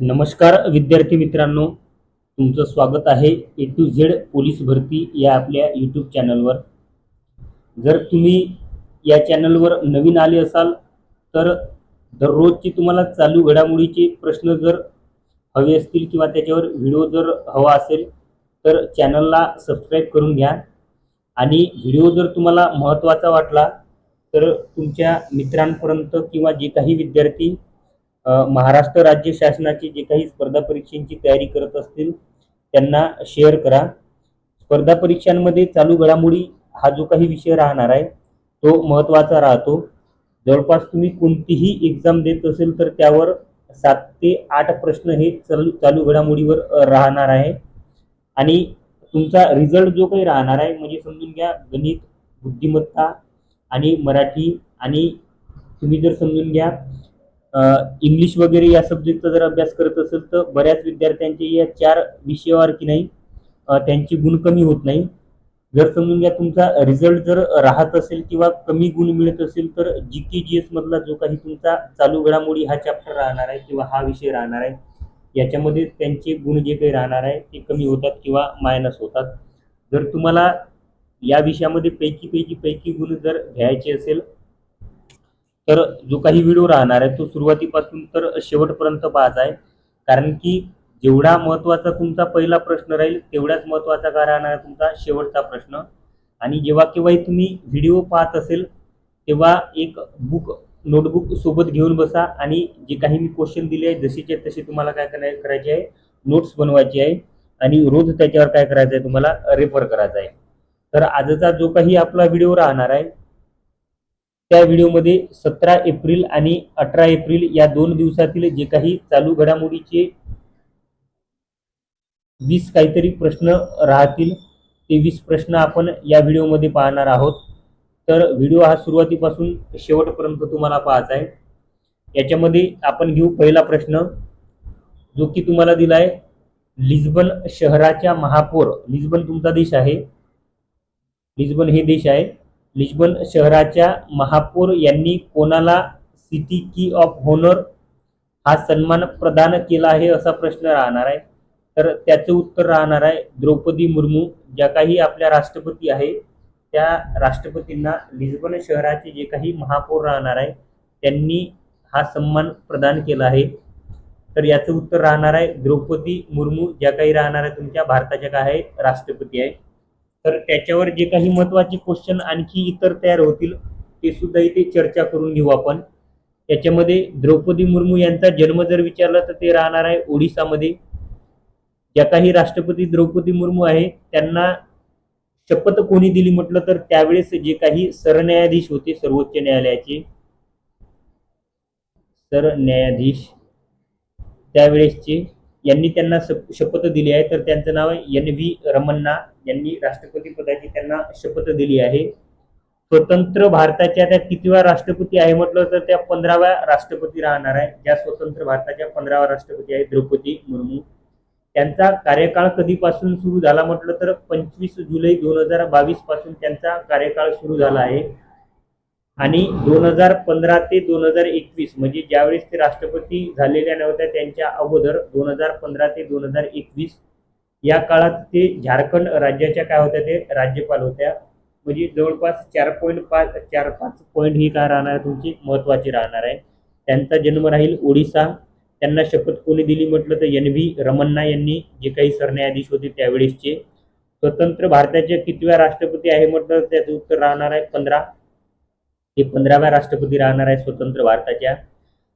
नमस्कार विद्यार्थी मित्रांनो. तुमचं स्वागत आहे ए टू झेड पोलीस भरती या आपल्या यूट्यूब चॅनलवर जर तुम्ही या चॅनलवर नवीन आले असाल तर दररोजची तुम्हाला चालू घडामोडीचे प्रश्न जर हवे असतील किंवा त्याच्यावर व्हिडिओ जर हवा असेल तर चॅनलला सबस्क्राईब करून घ्या. आणि व्हिडिओ जर तुम्हाला महत्त्वाचा वाटला तर तुमच्या मित्रांपर्यंत किंवा जे काही विद्यार्थी महाराष्ट्र राज्य शासनाची जे काही स्पर्धा परीक्षांची तयारी करत असतील त्यांना शेअर करा. स्पर्धा परीक्षांमध्ये चालू घडामोडी हा जो काही विषय राहणार आहे तो महत्त्वाचा राहतो. जवळपास तुम्ही कोणतीही एक्झाम देत असेल तर त्यावर सात ते आठ प्रश्न हे चालू चालू घडामोडीवर राहणार आहे. आणि तुमचा रिझल्ट जो काही राहणार आहे म्हणजे समजून घ्या गणित बुद्धिमत्ता आणि मराठी आणि तुम्ही जर समजून घ्या इंग्लिश वगैरे या सब्जेक्टचा जर अभ्यास करत असेल तर बऱ्याच विद्यार्थ्यांचे या चार विषयावर की नाही त्यांची गुण कमी होत नाही. जर समजून घ्या तुमचा रिझल्ट जर राहत असेल किंवा कमी गुण मिळत असेल तर जी के जी एस मधला जो काही तुमचा चालू घडामोडी हा चॅप्टर राहणार आहे किंवा हा विषय राहणार आहे. याच्यामध्ये त्यांचे गुण जे काही राहणार आहे ते कमी होतात किंवा मायनस होतात. जर तुम्हाला या विषयामध्ये पैकी पैकी पैकी गुण जर घ्यायचे असेल तर जो काही व्हिडिओ राहणार आहे तो सुरुवातीपासून तर शेवटपर्यंत पाहायचा आहे. कारण की जेवढा महत्त्वाचा तुमचा पहिला प्रश्न राहील तेवढाच महत्त्वाचा काय राहणार आहे तुमचा शेवटचा प्रश्न? आणि जेव्हा केव्हाही तुम्ही व्हिडिओ पाहत असेल तेव्हा एक बुक नोटबुक सोबत घेऊन बसा आणि जे काही मी क्वेश्चन दिले आहे जसेचे तसे तुम्हाला काय करा करायचे आहे नोट्स बनवायची आहे आणि रोज त्याच्यावर काय करायचं आहे तुम्हाला रेफर करायचं आहे. तर आजचा जो काही आपला व्हिडिओ राहणार आहे त्या व्हिडिओमध्ये सतरा एप्रिल आणि अठरा एप्रिल या दोन दिवसातील जे काही चालू घडामोडीचे वीस काहीतरी प्रश्न राहतील ते वीस प्रश्न आपण या व्हिडिओमध्ये पाहणार आहोत. तर व्हिडिओ हा सुरुवातीपासून शेवटपर्यंत तुम्हाला पाहायचा आहे. याच्यामध्ये आपण घेऊ पहिला प्रश्न जो की तुम्हाला दिला आहे लिस्बन शहराच्या महापौर लिस्बन तुमचा देश आहे. लिस्बन हे देश आहे. लिस्बन शहराच्या महापौर यांनी कोणाला सिटी की ऑफ होनर हा सन्मान प्रदान केला आहे असा प्रश्न राहणार आहे? तर त्याचं उत्तर राहणार आहे द्रौपदी मुर्मू ज्या काही आपल्या राष्ट्रपती आहे त्या राष्ट्रपतींना लिस्बन शहराचे जे काही महापौर राहणार आहे त्यांनी हा सन्मान प्रदान केला आहे. तर याचं उत्तर राहणार आहे द्रौपदी मुर्मू ज्या काही राहणार आहे तुमच्या भारताच्या काय आहे राष्ट्रपती आहे तर त्याच्यावर जे काही महत्त्वाचे क्वेश्चन आणखी इतर तयार होतील ते सुद्धा इथे चर्चा करून घेऊ आपण. त्याच्यामध्ये द्रौपदी मुर्मू यांचा जन्म जर विचारला तर ते राहणार आहे ओडिसामध्ये. ज्या काही राष्ट्रपती द्रौपदी मुर्मू आहे त्यांना शपथ कोणी दिली म्हटलं तर त्यावेळेस जे काही सरन्यायाधीश होते सर्वोच्च न्यायालयाचे. सरन्यायाधीश त्यावेळेसचे यांनी त्यांना शपथ दिली आहे. तर त्यांचं नाव एन व्ही रमन्ना यांनी राष्ट्रपती पदाची त्यांना शपथ दिली आहे. स्वतंत्र भारताच्या त्या कितव्या राष्ट्रपती आहे म्हटलं तर त्या पंधराव्या राष्ट्रपती राहणार आहे. ज्या स्वतंत्र भारताच्या पंधराव्या राष्ट्रपती आहे द्रौपदी मुर्मू. त्यांचा कार्यकाळ कधीपासून सुरू झाला म्हटलं तर पंचवीस जुलै दोन हजार बावीसपासून त्यांचा कार्यकाळ सुरू झाला आहे. आणि दोन हजार पंधरा ते दोन हजार एकवीस म्हणजे ज्यावेळेस ते राष्ट्रपती झालेल्या नव्हत्या त्यांच्या अगोदर दोन हजार पंधरा ते दोन हजार एकवीस या काळात ते झारखंड राज्याच्या काय होत्या ते राज्यपाल होत्या. म्हणजे जवळपास चार पॉईंट पाच चार पाच पॉईंट ही काय राहणार आहे तुमची? महत्त्वाची राहणार आहे. त्यांचा जन्म राहील ओडिसा. त्यांना शपथ कोणी दिली म्हटलं तर एन व्ही रमन्ना यांनी जे काही सरन्यायाधीश होते त्यावेळेसचे. स्वतंत्र भारताचे कितव्या राष्ट्रपती आहे म्हटलं तर त्याचं उत्तर राहणार आहे पंधरा. हे पंधराव्या राष्ट्रपती राहणार आहे स्वतंत्र भारताच्या.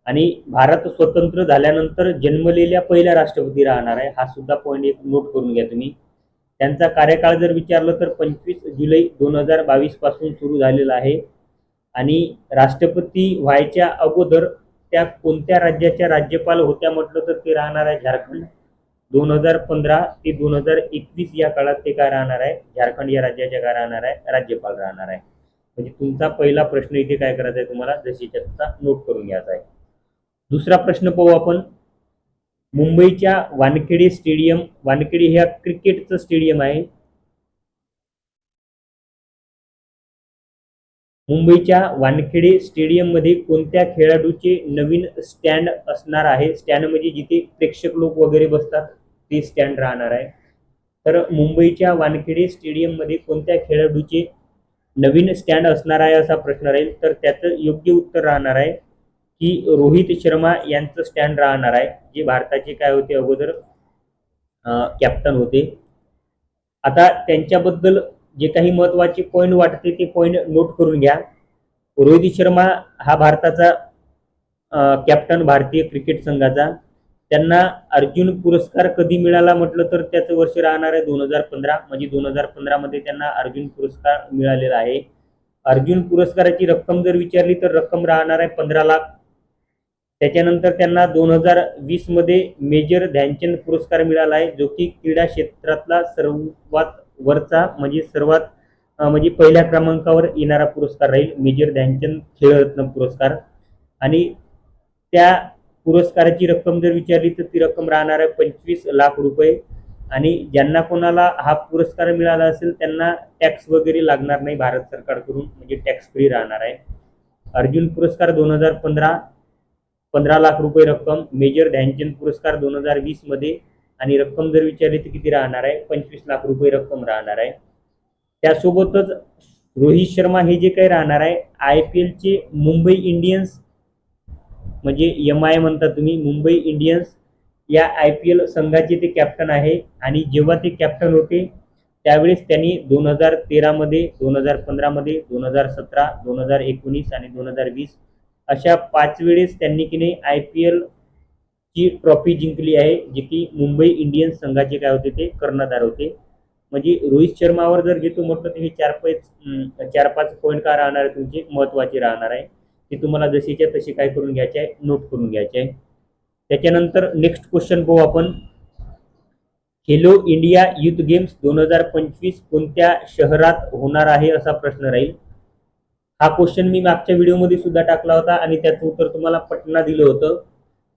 आणि भारत स्वतंत्र झाल्यानंतर जन्मलेल्या पहिल्या राष्ट्रपती राहणार आहे. हा सुद्धा पॉईंट एक नोट करून घ्या तुम्ही. त्यांचा कार्यकाळ जर विचारलं तर पंचवीस जुलै दोन हजार बावीसपासून सुरू झालेला आहे. आणि राष्ट्रपती व्हायच्या अगोदर त्या कोणत्या राज्याच्या राज्यपाल होत्या म्हटलं तर ते राहणार आहे झारखंड. दोन हजार पंधरा ते दोन हजार एकवीस या काळात ते काय राहणार आहे? झारखंड या राज्याच्या काय राहणार आहे? राज्यपाल राहणार आहे. म्हणजे तुमचा पहिला प्रश्न इथे काय करायचा आहे तुम्हाला? जशीच्या तसा नोट करून घ्यायचा आहे. दुसरा प्रश्न पाहू आपण. मुंबईच्या वानखेडे स्टेडियम वानखेडे ह्या क्रिकेटचं स्टेडियम आहे. मुंबईच्या वानखेडे स्टेडियममध्ये कोणत्या खेळाडूचे नवीन स्टँड असणार आहे? स्टँड म्हणजे जिथे प्रेक्षक लोक वगैरे बसतात ते स्टँड राहणार आहे. तर मुंबईच्या वानखेडे स्टेडियममध्ये कोणत्या खेळाडूचे नवीन स्टँड असणार आहे असा प्रश्न राहील तर त्याचं योग्य उत्तर राहणार आहे की रोहित शर्मा यांचं स्टँड राहणार आहे जे भारताचे काय होते अगोदर? कॅप्टन होते. आता त्यांच्याबद्दल जे काही महत्त्वाचे पॉईंट वाटते ते पॉईंट नोट करून घ्या. रोहित शर्मा हा भारताचा कॅप्टन भारतीय क्रिकेट संघाचा. त्यांना अर्जुन पुरस्कार कधी मिळाला म्हटलं तर त्याचं वर्ष राहणार आहे दोन हजार पंधरा. म्हणजे दोन हजार पंधरामध्ये त्यांना अर्जुन पुरस्कार मिळालेला आहे. अर्जुन पुरस्काराची रक्कम जर विचारली तर रक्कम राहणार आहे पंधरा लाख. त्याच्यानंतर त्यांना दोन हजार वीसमध्ये मेजर ध्यानचंद पुरस्कार मिळाला आहे जो की क्रीडा क्षेत्रातला सर्वात वरचा म्हणजे सर्वात म्हणजे पहिल्या क्रमांकावर येणारा पुरस्कार राहील मेजर ध्यानचंद खेळरत्न पुरस्कार. आणि त्या पुरस्काराची रक्कम जर विचारली तर ती रक्कम राहणार आहे पंचवीस लाख रुपये. आणि ज्यांना कोणाला हा पुरस्कार मिळाला असेल त्यांना टॅक्स वगैरे लागणार नाही भारत सरकारकडून म्हणजे टॅक्स फ्री राहणार आहे. अर्जुन पुरस्कार दोन हजार पंधरा पंधरा लाख रुपये रक्कम मेजर ध्यानचंद पुरस्कार दोन हजार वीसमध्ये आणि रक्कम जर विचारली तर किती राहणार आहे? पंचवीस लाख रुपये रक्कम राहणार आहे. त्यासोबतच रोहित शर्मा हे जे काही राहणार आहे आय पी एलचे मुंबई इंडियन्स म्हणजे एम आय म्हणता तुम्ही मुंबई इंडियन्स या आय पी एल संघाचे ते कॅप्टन आहे. आणि जेव्हा ते कॅप्टन होते त्यावेळेस त्यांनी दोन हजार तेरामध्ये दोन हजार पंधरामध्ये दोन हजार सतरा दोन हजार एकोणीस आणि दोन हजार वीस अशा पाच वेळेस त्यांनी की नाही आय पी एल ची ट्रॉफी जिंकली आहे जी की मुंबई इंडियन्स संघाचे काय होते ते कर्णधार होते. म्हणजे रोहित शर्मावर जर घेतो म्हटलं तर हे चार पाच चार पाच पॉईंट का राहणार आहे तुमचे? महत्त्वाचे राहणार आहे. ते तुम्हाला जशीच्या तशी काय करून घ्यायचे आहे? नोट करून घ्यायचे आहे. त्याच्यानंतर नेक्स्ट क्वेश्चन पाहू आपण. खेलो इंडिया युथ गेम्स दोन हजार पंचवीस कोणत्या शहरात होणार आहे असा प्रश्न राहील. हा क्वेश्चन मी मागच्या व्हिडिओमध्ये सुद्धा टाकला होता आणि त्याचं उत्तर तुम्हाला पटना दिलं होतं.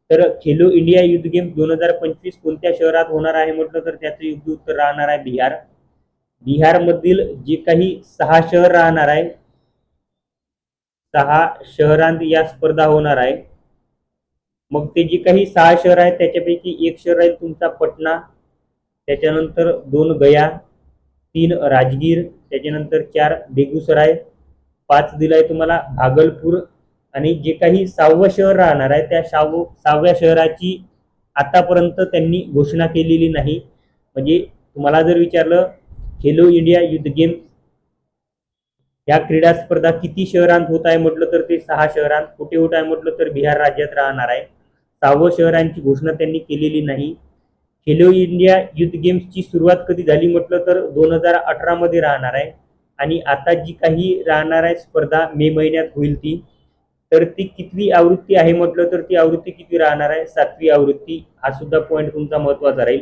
तर खेलो इंडिया युथ गेम्स दोन हजार पंचवीस कोणत्या शहरात होणार आहे म्हटलं तर त्याचं योग्य उत्तर राहणार आहे बिहार. बिहारमधील जे काही सहा शहर राहणार आहे सहा शहरांत या स्पर्धा होणार आहे. मग ते जे काही सहा शहर आहेत त्याच्यापैकी एक शहर आहे तुमचा पटना त्याच्यानंतर दोन गया तीन राजगीर त्याच्यानंतर चार बेगुसराय पाच दिलाय तुम्हाला भागलपूर आणि जे काही सहावं शहर राहणार आहे त्या सहाव सहाव्या शहराची आतापर्यंत त्यांनी घोषणा केलेली नाही. म्हणजे तुम्हाला जर विचारलं खेलो इंडिया युथ गेम या क्रीडा स्पर्धा किती शहरांत होत आहे म्हटलं तर ते सहा शहरांत. कुठे होत आहे म्हटलं तर बिहार राज्यात राहणार आहे. सहावं शहरांची घोषणा त्यांनी केलेली नाही. खेलो इंडिया युथ गेम्सची सुरुवात कधी झाली म्हटलं तर दोन हजार अठरामध्ये राहणार आहे. आणि आता जी काही राहणार आहे स्पर्धा मे महिन्यात होईल ती. तर ती कितवी आवृत्ती आहे म्हटलं तर ती आवृत्ती किती राहणार आहे? सातवी आवृत्ती. हा सुद्धा पॉईंट तुमचा महत्त्वाचा राहील.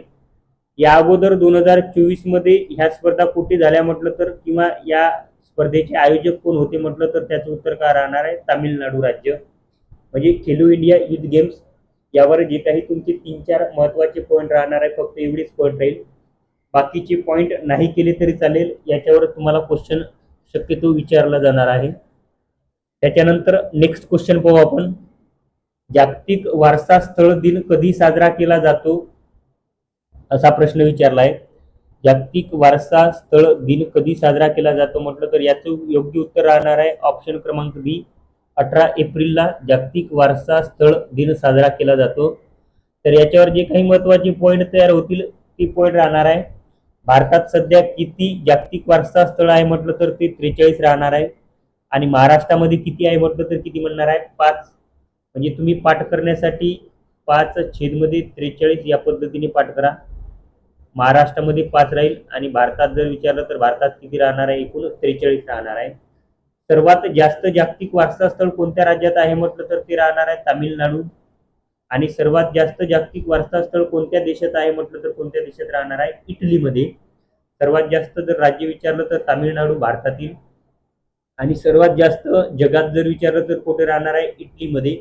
या अगोदर दोन हजार चोवीसमध्ये ह्या स्पर्धा कुठे झाल्या म्हटलं तर? किंवा या स्पर्धेचे आयोजक कोण होते म्हटलं तर त्याचं उत्तर काय राहणार आहे? तामिळनाडू राज्य. म्हणजे खेलो इंडिया युथ गेम्स यावर जे काही तुमचे तीन चार महत्त्वाचे पॉईंट राहणार आहे फक्त एवढेच पॉईंट राहील. बाकीचे पॉईंट नाही केले तरी चालेल. याच्यावर तुम्हाला क्वेश्चन शक्यतो विचारला जाणार आहे. त्याच्यानंतर नेक्स्ट क्वेश्चन पाहू आपण. जागतिक वारसा स्थळ दिन कधी साजरा केला जातो? असा प्रश्न विचारला आहे. जागतिक वारसा स्थळ दिन कधी साजरा केला जातो म्हटलं तर याचं योग्य उत्तर राहणार आहे. ऑप्शन क्रमांक बी अठरा एप्रिलला जागतिक वारसा स्थळ दिन साजरा केला जातो. तर याच्यावर जे काही महत्त्वाचे पॉईंट तयार होतील ते पॉईंट राहणार आहे. भारतात सध्या किती जागतिक वारसा स्थळ आहे म्हटलं तर ते त्रेचाळीस राहणार आहे. आणि महाराष्ट्रामध्ये किती आहे म्हटलं तर किती म्हणणार आहे? पाच. म्हणजे तुम्ही पाठ करण्यासाठी पाच छेदमध्ये त्रेचाळीस या पद्धतीने पाठ करा. महाराष्ट्रामध्ये पाच राहील आणि भारतात जर विचारलं तर भारतात किती राहणार आहे? एकूण त्रेचाळीस राहणार आहे. सर्वात जास्त जागतिक वारसा स्थळ कोणत्या राज्यात आहे म्हटलं तर ते राहणार आहे तामिळनाडू. आणि सर्वात जास्त जागतिक वारसा स्थळ कोणत्या देशात आहे म्हटलं तर कोणत्या देशात राहणार आहे? इटलीमध्ये. सर्वात जास्त जर राज्य विचारलं तर तामिळनाडू भारतातील. आणि सर्वात जास्त जगात जर विचारलं तर कुठे राहणार आहे? इटलीमध्ये.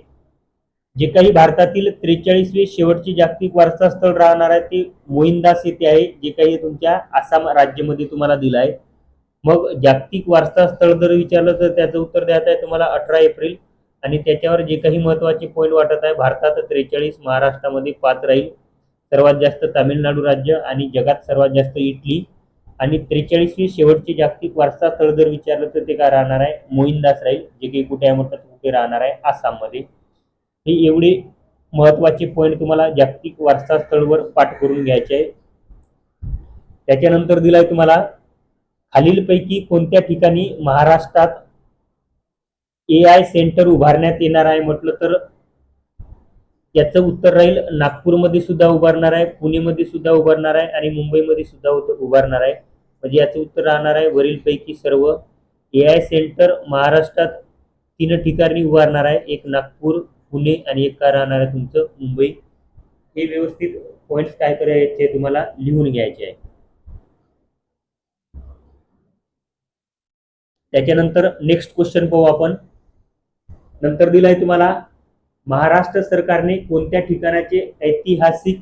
जे काही भारतातील त्रेचाळीसवे शेवटचे जागतिक वारसा स्थळ राहणार आहे ते मोहिंदास येथे आहे जे काही तुमच्या आसाम राज्यामध्ये तुम्हाला दिलं आहे. मग जागतिक वारसा स्थळ जर विचारलं तर त्याचं उत्तर द्यायचं आहे तुम्हाला अठरा एप्रिल. आणि त्याच्यावर जे काही महत्त्वाचे पॉईंट वाटत आहे भारतात त्रेचाळीस महाराष्ट्रामध्ये पाच राहील. सर्वात जास्त तामिळनाडू राज्य आणि जगात सर्वात जास्त इटली. आणि त्रेचाळीसवी शेवटचे जागतिक वारसा स्थळ जर विचारलं तर ते काय राहणार आहे? मोहिनदास राहील. जे काही कुठे आहे म्हणतात कुठे राहणार आहे आसाममध्ये. हे एवढे महत्त्वाचे पॉईंट तुम्हाला जागतिक वारसा स्थळवर पाठ करून घ्यायचे आहे. त्याच्यानंतर दिलाय तुम्हाला खालीलपैकी कोणत्या ठिकाणी महाराष्ट्रात ए आय सेंटर उभारण्यात येणार आहे म्हटलं तर याचं उत्तर राहील नागपूरमध्ये सुद्धा उभारणार आहे पुणेमध्ये सुद्धा उभारणार आहे आणि मुंबईमध्ये सुद्धा उभारणार आहे. म्हणजे याचं उत्तर राहणार आहे वरीलपैकी सर्व ए आय सेंटर महाराष्ट्रात तीन ठिकाणी उभारणार आहे एक नागपूर पुणे आणि एक काय राहणार आहे तुमचं मुंबई. हे व्यवस्थित पॉईंट्स काय करायचे तुम्हाला लिहून घ्यायचे आहे. त्याच्यानंतर नेक्स्ट क्वेश्चन पाहू आपण. नंतर दिलाय तुम्हाला महाराष्ट्र सरकारने कोणत्या ठिकाणाचे ऐतिहासिक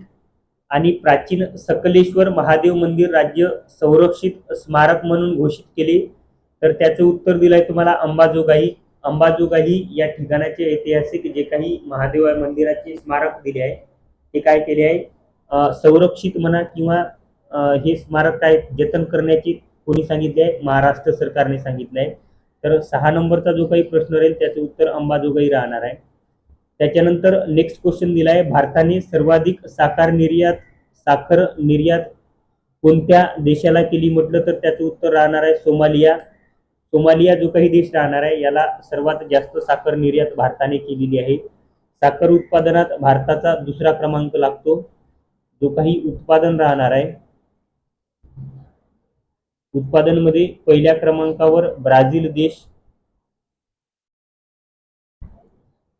आणि प्राचीन सकलेश्वर महादेव मंदिर राज्य संरक्षित स्मारक म्हणून घोषित केले? तर त्याचं उत्तर दिलंय तुम्हाला अंबाजोगाई. अंबाजोगाई या ठिकाणाचे ऐतिहासिक जे काही महादेव मंदिराचे स्मारक दिले आहे ते काय केले आहे? संरक्षित म्हणा किंवा हे स्मारक काय जतन करण्याची कोणी सांगितले आहे? महाराष्ट्र सरकारने सांगितलं आहे. तर सहा नंबरचा जो काही प्रश्न राहील त्याचं उत्तर अंबाजोगाई राहणार आहे. त्याच्यानंतर नेक्स्ट क्वेश्चन दिला आहे. भारताने सर्वाधिक साखर निर्यात साखर निर्यात कोणत्या देशाला केली? म्हटलं तर त्याचं उत्तर राहणार आहे सोमालिया. सोमालिया जो काही देश राहणार आहे याला सर्वात जास्त साखर निर्यात भारताने केलेली आहे. साखर उत्पादनात भारताचा दुसरा क्रमांक लागतो. जो काही उत्पादन राहणार आहे उत्पादनमध्ये पहिल्या क्रमांकावर ब्राझील देश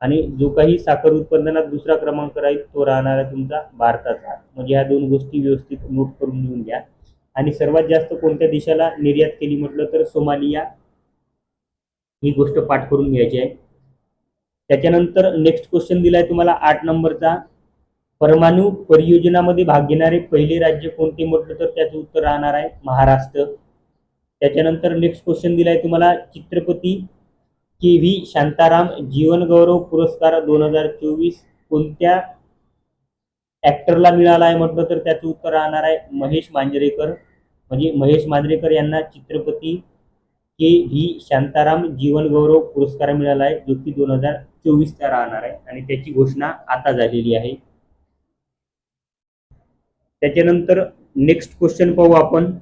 आणि जो काही साखर उत्पादनात दुसरा क्रमांक राहील तो राहणार आहे तुमचा भारताचा. म्हणजे ह्या दोन गोष्टी व्यवस्थित नोट करून लिहून घ्या. आणि सर्वात जास्त कोणत्या देशाला निर्यात केली म्हटलं तर सोमालिया ही गोष्ट पाठ करून घ्यायची आहे. त्याच्यानंतर नेक्स्ट क्वेश्चन दिलाय तुम्हाला आठ नंबरचा. परमाणू परियोजनामध्ये भाग घेणारे पहिले राज्य कोणते म्हटलं तर त्याचं उत्तर राहणार आहे महाराष्ट्र. त्याच्यानंतर नेक्स्ट क्वेश्चन दिलाय तुम्हाला चित्रपती के व्ही शांताराम जीवनगौरव पुरस्कार दोन हजार चोवीस कोणत्या ऍक्टरला मिळाला आहे म्हटलं तर त्याचं उत्तर राहणार आहे महेश मांजरेकर. म्हणजे महेश मांजरेकर यांना चित्रपती हे ही शांताराम जीवन गौरव पुरस्कार मिळाला आहे जो की दोन हजार चोवीसचा राहणार आहे. आणि त्याची घोषणा आता झालेली आहे. त्याच्यानंतर नेक्स्ट क्वेश्चन पाहू आपण.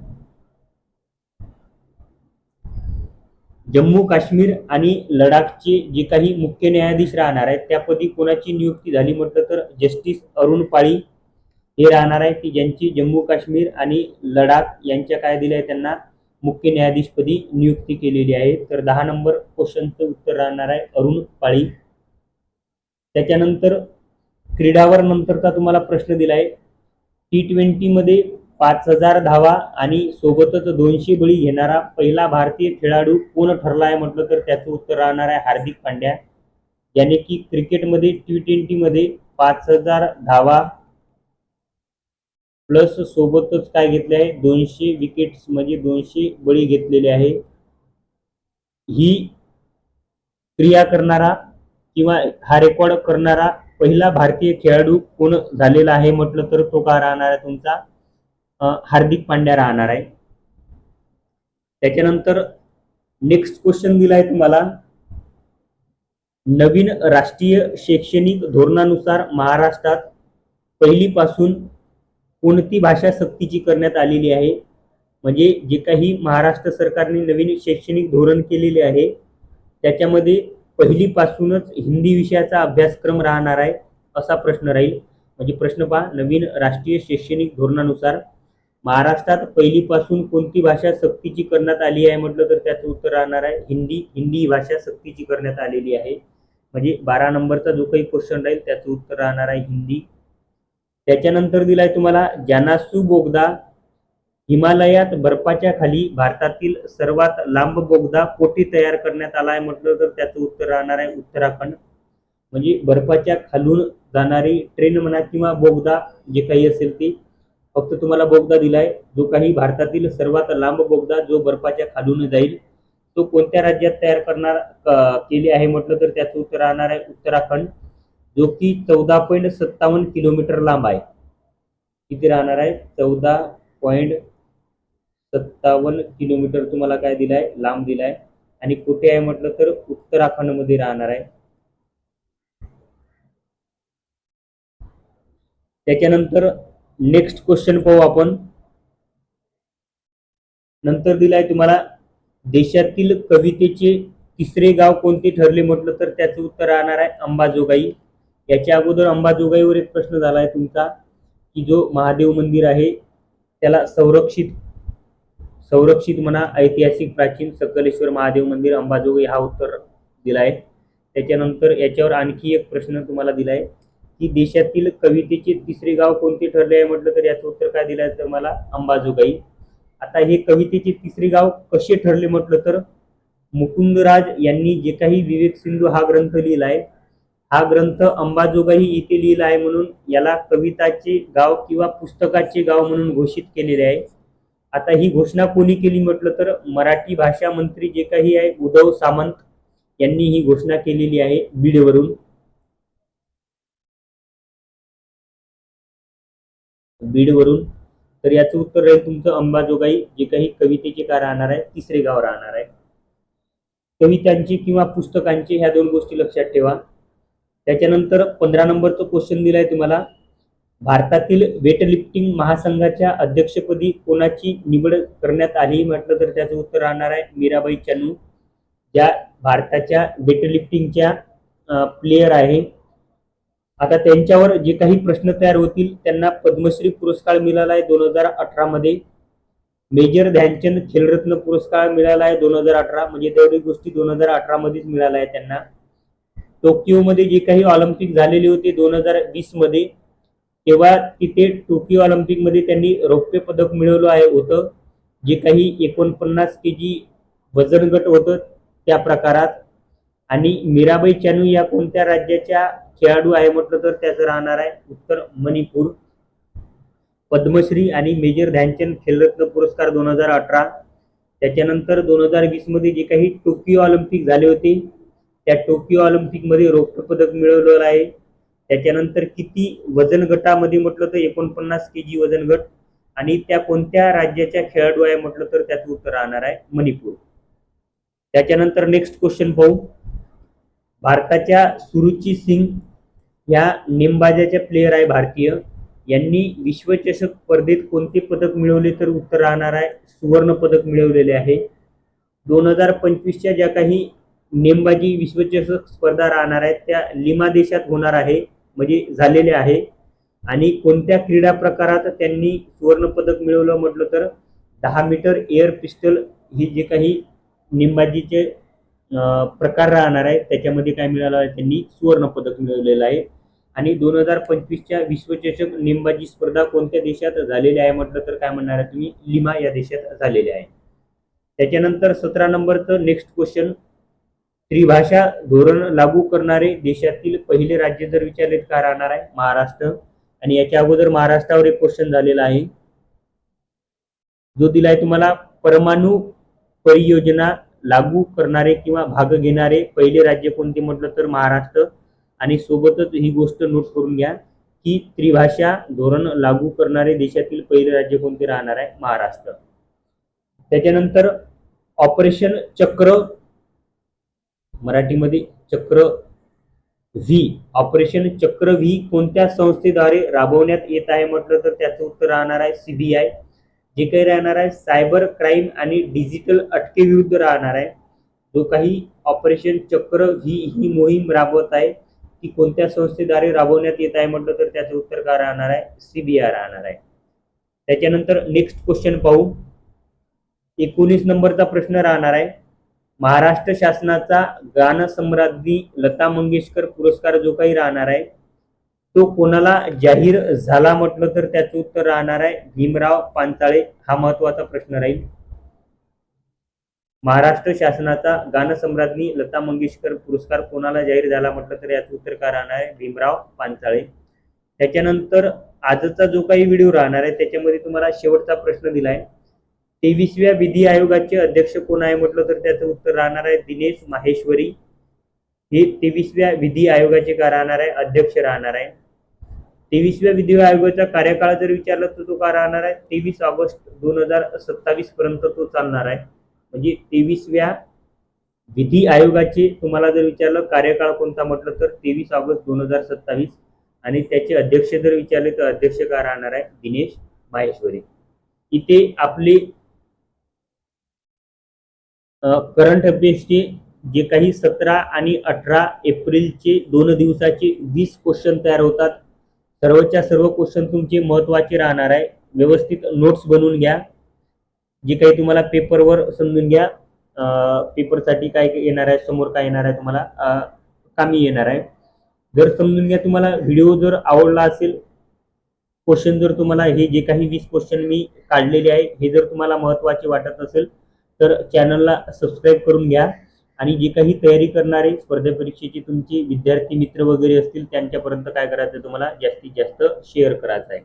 जम्मू काश्मीर आणि लडाखचे जे काही मुख्य न्यायाधीश राहणार आहेत त्यापदी कोणाची नियुक्ती झाली म्हटलं तर जस्टिस अरुण पाळी हे राहणार आहे की ज्यांची जम्मू काश्मीर आणि लडाख यांच्या काय दिल्या त्यांना मुख्य न्यायाधीशपदी नियुक्ती केलेली आहे. तर दहा नंबर क्वेश्चनचं उत्तर राहणार आहे अरुण पाळी. त्याच्यानंतर क्रीडावर नंतरचा तुम्हाला प्रश्न दिलाय. टी ट्वेंटीमध्ये पाच हजार धावा आणि सोबतच दोनशे बळी घेणारा पहिला भारतीय खेळाडू कोण ठरला आहे म्हटलं तर त्याचं उत्तर राहणार आहे हार्दिक पांड्या. याने की क्रिकेटमध्ये टी ट्वेंटीमध्ये पाच हजार धावा प्लस सोबतच काय घेतले आहे? दोनशे विकेट्स म्हणजे दोनशे बळी घेतलेले आहे. ही क्रिया करणारा किंवा हा रेकॉर्ड करणारा पहिला भारतीय खेळाडू कोण झालेला आहे म्हटलं तर तो का राहणार आहे तुमचा? हार्दिक पांड्या राहणार आहे. त्याच्यानंतर नेक्स्ट क्वेश्चन दिलाय तुम्हाला. नवीन राष्ट्रीय शैक्षणिक धोरणानुसार महाराष्ट्रात पहिलीपासून कोणती भाषा सक्तीची करण्यात आलेली आहे? म्हणजे जे काही महाराष्ट्र सरकारने नवीन शैक्षणिक धोरण केलेले आहे त्याच्यामध्ये पहिलीपासूनच हिंदी विषयाचा अभ्यासक्रम राहणार आहे असा प्रश्न राहील. म्हणजे प्रश्न पहा नवीन राष्ट्रीय शैक्षणिक धोरणानुसार महाराष्ट्रात पहिलीपासून कोणती भाषा सक्तीची करण्यात आली आहे म्हटलं तर त्याचं उत्तर राहणार आहे हिंदी. हिंदी ही भाषा सक्तीची करण्यात आलेली आहे. म्हणजे बारा नंबरचा जो काही क्वेश्चन राहील त्याचं उत्तर राहणार आहे हिंदी. त्याच्यानंतर दिलाय तुम्हाला जानासू बोगदा हिमालयात बर्फाच्या खाली भारतातील सर्वात लांब बोगदा कोठे तयार करण्यात आला आहे म्हटलं तर त्याचं उत्तर राहणार आहे उत्तराखंड. म्हणजे बर्फाच्या खालून जाणारी ट्रेन म्हणा किंवा बोगदा जे काही असेल ते फक्त तुम्हाला बोगदा दिलाय जो काही भारतातील सर्वात लांब बोगदा जो बर्फाच्या खालून जाईल तो कोणत्या राज्यात तयार करणार केले आहे म्हटलं तर त्याचं उत्तर राहणार आहे उत्तराखंड. जो की चौदा पॉईंट सत्तावन्न किलोमीटर लांब आहे. किती राहणार आहे? चौदा पॉईंट सत्तावन्न किलोमीटर तुम्हाला काय दिलाय? लांब दिलाय. आणि कुठे आहे म्हटलं तर उत्तराखंडमध्ये राहणार आहे. त्याच्यानंतर नेक्स्ट क्वेश्चन पाहू आपण. नंतर दिलाय तुम्हाला देशातील कवितेचे तिसरे गाव कोणते ठरले म्हटलं तर त्याचं उत्तर राहणार आहे अंबाजोगाई. याच्या अगोदर अंबाजोगाईवर एक प्रश्न झाला आहे तुमचा की जो महादेव मंदिर आहे त्याला संरक्षित संरक्षित म्हणा ऐतिहासिक प्राचीन सकलेश्वर महादेव मंदिर अंबाजोगाई हा उत्तर दिला आहे त्याच्यानंतर याच्यावर आणखी एक प्रश्न तुम्हाला दिला आहे की देशातील कवितेचे तिसरे गाव कोणते ठरले आहे? म्हटलं तर याचं उत्तर काय दिलं आहे तर मला अंबाजोगाई. आता हे कवितेचे तिसरे गाव कसे ठरले म्हटलं तर मुकुंदराज यांनी जे काही विवेक सिंधू हा ग्रंथ लिहिला आहे हा ग्रंथ अंबाजोगाई येथे लिहिला आहे म्हणून याला कविताचे गाव किंवा पुस्तकाचे गाव म्हणून घोषित केलेले आहे. आता ही घोषणा कोणी केली म्हटलं तर मराठी भाषा मंत्री जे काही आहे उद्धव सामंत यांनी ही घोषणा केलेली आहे बीडवरून. बीडवरून. तर याचं उत्तर राहील तुमचं अंबाजोगाई जे काही कवितेचे का राहणार आहे तिसरे गाव राहणार आहे. कवितांची किंवा पुस्तकांची ह्या दोन गोष्टी लक्षात ठेवा. त्याच्यानंतर पंधरा नंबरचं क्वेश्चन दिलाय तुम्हाला. भारतातील वेटलिफ्टिंग महासंघाच्या अध्यक्षपदी कोणाची निवड करण्यात आली म्हटलं तर त्याचं उत्तर राहणार आहे मीराबाई चानू ज्या भारताच्या वेटलिफ्टिंगच्या प्लेयर आहे. आता त्यांच्यावर जे काही प्रश्न तयार होतील त्यांना पद्मश्री पुरस्कार मिळाला आहे दोन हजार अठरामध्ये मेजर ध्यानचंद खेलरत्न पुरस्कार मिळाला आहे दोन हजार अठरा म्हणजे तेवढी गोष्टी दोन हजार अठरामध्येच मिळाला आहे त्यांना. टोकियोमध्ये जे काही ऑलिम्पिक झालेले होते दोन हजार वीसमध्ये तेव्हा तिथे टोकियो ऑलिम्पिकमध्ये त्यांनी रौप्य पदक मिळवलं आहे होतं. जे काही एकोणपन्नास के जी वजन गट होतं त्या प्रकारात. आणि मीराबाई चानू या कोणत्या राज्याच्या खेळाडू आहे म्हटलं तर त्याचं राहणार आहे उत्तर मणिपूर. पद्मश्री आणि मेजर ध्यानचंद खेलरत्न पुरस्कार दोन हजार अठरा. त्याच्यानंतर दोन हजार वीसमध्ये जे काही टोकियो ऑलिम्पिक झाले होते त्या टोकियो ऑलिम्पिकमध्ये रौप्य पदक मिळवलेलं आहे. त्याच्यानंतर किती वजन गटामध्ये म्हटलं तर एकोणपन्नास के जी वजन गट आणि त्या कोणत्या राज्याच्या खेळाडू आहे म्हटलं तर त्याचं उत्तर राहणार आहे मणिपूर. त्याच्यानंतर नेक्स्ट क्वेश्चन पाहू. भारताच्या सुरुची सिंग ह्या नेमबाजाच्या प्लेयर आहे भारतीय. यांनी विश्वचषक स्पर्धेत कोणते पदक मिळवले तर उत्तर राहणार आहे? सुवर्ण पदक मिळवलेले आहे. दोन हजार पंचवीसच्या ज्या काही नेमबाजी विश्वचषक स्पर्धा राहणार आहेत त्या लिमा देशात होणार आहे म्हणजे झालेल्या आहे. आणि कोणत्या क्रीडा प्रकारात त्यांनी सुवर्णपदक मिळवलं म्हटलं तर दहा मीटर एअर पिस्टल हे जे काही नेमबाजीचे प्रकार राहणार आहे त्याच्यामध्ये काय मिळालं आहे त्यांनी सुवर्णपदक मिळवलेलं आहे. आणि दोन हजार पंचवीसच्या विश्वचषक नेमबाजी स्पर्धा कोणत्या देशात झालेल्या आहे म्हटलं तर काय म्हणणार आहे तुम्ही लिमा या देशात झालेल्या आहे. त्याच्यानंतर सतरा नंबरचं नेक्स्ट क्वेश्चन त्रिभाषा धोरण लागू करणारे देशातील पहिले राज्य जर विचारले का काय राहणार आहे? महाराष्ट्र. आणि याच्या अगोदर महाराष्ट्रावर एक क्वेश्चन झालेला आहे. जो दिलाय तुम्हाला परमाणु परियोजना लागू करणारे किंवा भाग घेणारे पहिले राज्य कोणते म्हटलं तर महाराष्ट्र. आणि सोबतच ही गोष्ट नोट करून घ्या की त्रिभाषा धोरण लागू करणारे देशातील पहिले राज्य कोणते राहणार आहे? महाराष्ट्र. त्याच्यानंतर ऑपरेशन चक्र मराठीमध्ये चक्र व्ही ऑपरेशन चक्र व्ही कोणत्या संस्थेद्वारे राबवण्यात येत आहे म्हटलं तर त्याचं उत्तर राहणार आहे सीबीआय जे काही राहणार आहे सायबर क्राईम आणि डिजिटल अटकेविरुद्ध राहणार आहे. जो काही ऑपरेशन चक्र ही ही मोहीम राबवत आहे ती कोणत्या संस्थेद्वारे राबवण्यात येत आहे म्हटलं तर त्याचं उत्तर काय राहणार आहे? सीबीआय राहणार आहे. त्याच्यानंतर नेक्स्ट क्वेश्चन पाहू. एकोणीस नंबरचा प्रश्न राहणार आहे. महाराष्ट्र शासनाचा गानसम्राज्ञी लता मंगेशकर पुरस्कार जो काही राहणार आहे तो कोणाला जाहीर झाला म्हटलं तर त्याचं उत्तर राहणार आहे भीमराव पांचाळे हा महत्त्वाचा प्रश्न राहील. महाराष्ट्र शासनाचा गानसम्राज्ञी लता मंगेशकर पुरस्कार कोणाला जाहीर झाला म्हटलं तर याचं उत्तर काय राहणार आहे? भीमराव पांचाळे त्याच्यानंतर आजचा जो काही व्हिडिओ राहणार आहे त्याच्यामध्ये तुम्हाला शेवटचा प्रश्न दिलाय. तेवीसव्या विधी आयोगाचे अध्यक्ष कोण आहे म्हटलं तर त्याचं उत्तर राहणार आहे दिनेश माहेश्वरी. हे तेवीसव्या विधी आयोगाचे का राहणार आहे? अध्यक्ष राहणार आहे. तेवीसव्या विधी आयोगाचा कार्यकाळ जर विचारला तर तो का राहणार आहे? तेवीस ऑगस्ट दोन हजार सत्तावीस पर्यंत तो चालणार आहे. म्हणजे तेवीसव्या विधी आयोगाचे तुम्हाला जर विचारलं कार्यकाळ कोणता म्हटलं तर तेवीस ऑगस्ट दोन हजार सत्तावीस. आणि त्याचे अध्यक्ष जर विचारले तर अध्यक्ष का राहणार आहे? दिनेश माहेश्वरी. इथे आपले करंट अफेअर्सचे जे काही सतरा आणि अठरा एप्रिलचे दोन दिवसाचे वीस क्वेश्चन तयार होतात. सर्वच्या सर्व क्वेश्चन तुमचे महत्त्वाचे राहणार आहे. व्यवस्थित नोट्स बनवून घ्या. जे काही तुम्हाला पेपरवर समजून घ्या. पेपरसाठी काय येणार आहे समोर काय येणार आहे तुम्हाला? कामी येणार आहे. जर समजून घ्या तुम्हाला व्हिडिओ जर आवडला असेल क्वेश्चन जर तुम्हाला हे जे काही वीस क्वेश्चन मी काढलेले आहे हे जर तुम्हाला महत्त्वाचे वाटत असेल तर चॅनलला सबस्क्राईब करून घ्या. आणि जे काही तयारी करणारे स्पर्धा परीक्षेचे तुमचे विद्यार्थी मित्र वगैरे असतील त्यांच्यापर्यंत काय करायचं तुम्हाला? जास्तीत जास्त शेअर करायचं आहे